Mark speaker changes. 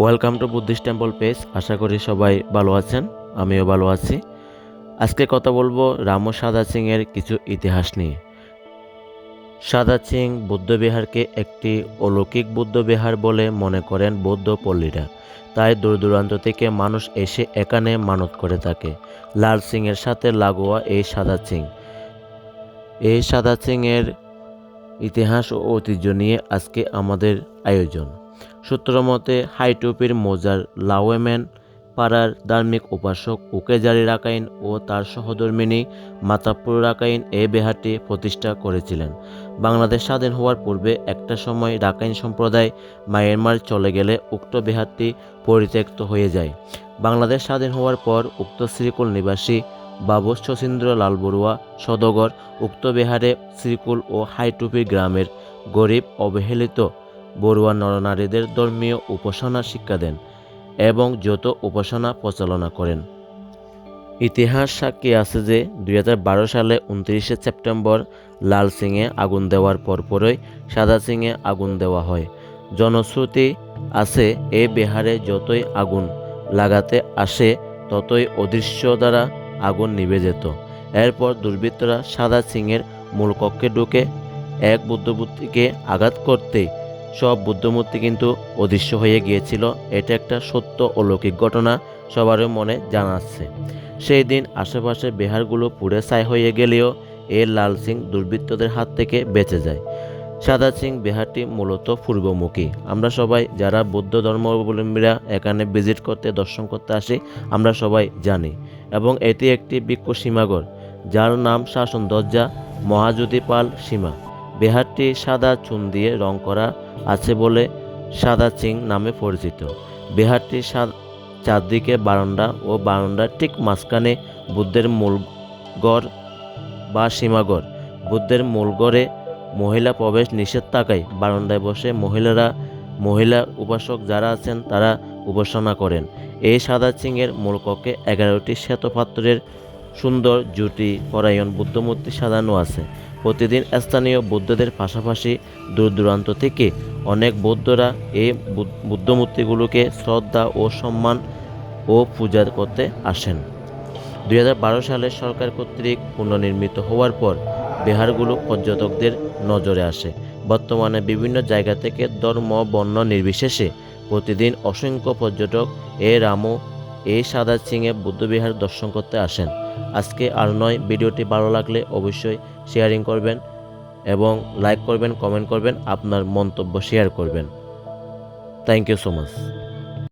Speaker 1: Welcome to Buddhist temple page আশা করি সবাই ভালো আছেন, আমিও ভালো আছি। আজকে কথা বলব রামো সাদা সিংয়ের কিছু ইতিহাস নিয়ে। সাদা সিং বৌদ্ধবিহারকে একটি অলৌকিক বৌদ্ধবিহার বলে মনে করেন বৌদ্ধ পল্লীরা। তাই দূর দূরান্ত থেকে মানুষ এসে এখানে মানত করে থাকে। লাল সিংয়ের সাথে লাগোয়া এই সাদা সিং। এই সাদা সিংয়ের ইতিহাস ও ঐতিহ্য নিয়ে আজকে আমাদের আয়োজন। সূত্র মতে হাইটুপির মোজার লাওয়েম্যান পাড়ার ধার্মিক উপাসক উকেজারি রাকাইন ও তার সহধর্মিনী মাতাপুর রাকাইন এই বেহারটি প্রতিষ্ঠা করেছিলেন। বাংলাদেশ স্বাধীন হওয়ার পূর্বে একটা সময় রাকাইন সম্প্রদায় মায়ানমার চলে গেলে উক্ত বেহারটি পরিত্যক্ত হয়ে যায়। বাংলাদেশ স্বাধীন হওয়ার পর উক্ত শ্রীকুল নিবাসী বাবু শচীন্দ্র লাল বড়ুয়া সদগর উক্ত বিহারে শ্রীকুল ও হাইটুপি গ্রামের গরিব অবহেলিত বড়ুয়া নরনারীদের ধর্মীয় উপাসনা শিক্ষা দেন এবং যত উপাসনা পরিচালনা করেন। ইতিহাস সাক্ষী আছে যে, দুই হাজার বারো সালে উনত্রিশে সেপ্টেম্বর লাল সিংয়ে আগুন দেওয়ার পরপরই সাদা সিংয়ে আগুন দেওয়া হয়। জনশ্রুতি আছে, এ বিহারে যতই আগুন লাগাতে আসে, ততই অদৃশ্য দ্বারা আগুন নিভে যেত এরপর দুর্বৃত্তরা সাদা সিংয়ের মূল কক্ষে ঢুকে এক বুদ্ধমূর্তিকে আঘাত করতেই সব বুদ্ধমূর্তি কিন্তু অদৃশ্য হয়ে গিয়েছিল। এটা একটা সত্য অলৌকিক ঘটনা, সবারই মনে জানাচ্ছে সেই দিন আশেপাশে বিহারগুলো পুড়ে ছাই হয়ে গেলেও এ লাল সিং দুর্বৃত্তদের হাত থেকে বেঁচে যায়। সাদা সিং বিহারটি মূলত পূর্বমুখী। আমরা সবাই যারা বৌদ্ধ ধর্মাবলম্বীরা এখানে ভিজিট করতে, দর্শন করতে আসি, আমরা সবাই জানি। এবং এটি একটি বৃক্ষ সীমাগর, যার নাম শাসন দরজা মহাজ্যোতি পাল সীমা। বিহারটি সাদা চুন দিয়ে রং করা আছে বলে সাদা চিং নামে পরিচিত। বিহারটি চারদিকে বারান্দা ও বারান্দার ঠিক মাঝখানে বুদ্ধের মূল গড় বা সীমাগড়। বুদ্ধের মূল গড়ে মহিলা প্রবেশ নিষেধ থাকায় বারান্দায় বসে মহিলারা, মহিলা উপাসক যারা আছেন তারা উপাসনা করেন। এই সাদা চিংয়ের মূল কক্ষে এগারোটি শ্বেতপাত্রের সুন্দর জুটি, পরায়ণ বুদ্ধমূর্তি সাজানো আছে। প্রতিদিন স্থানীয় বৌদ্ধদের পাশাপাশি দূর দূরান্ত থেকে অনেক বৌদ্ধরা এই বুদ্ধমূর্তিগুলোকে শ্রদ্ধা ও সম্মান ও পূজা করতে আসেন। দু হাজার বারো সালে সরকার কর্তৃক পুনর্নির্মিত হওয়ার পর বিহারগুলো পর্যটকদের নজরে আসে। বর্তমানে বিভিন্ন জায়গা থেকে ধর্ম, বর্ণ নির্বিশেষে প্রতিদিন অসংখ্য পর্যটক এ রামো এই সাদা চিংয়ে বুদ্ধবিহার দর্শন করতে আসেন। আজকে আর নয়, ভিডিওটি ভালো লাগলে অবশ্যই শেয়ারিং করবেন এবং লাইক করবেন কমেন্ট করবেন, আপনার মন্তব্য শেয়ার করবেন। Thank you so much